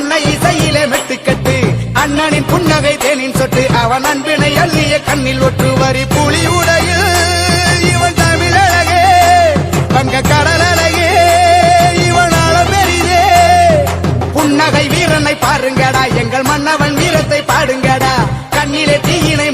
அன்னை இசையிலே மெட்டுக்கட்டு அண்ணனின் புன்னகை தேனின் சொட்டு. அவன் அன்பினை அள்ளிய கண்ணில் ஒற்று வரி புலி உடையில் இவன் தமிழழகே பங்க கடல் அழகே. இவன் பெரிதே. புன்னகை வீரனை பாருங்கடா. எங்கள் மன்னவன் வீரத்தை பாடுங்கடா. கண்ணிலே தீயினை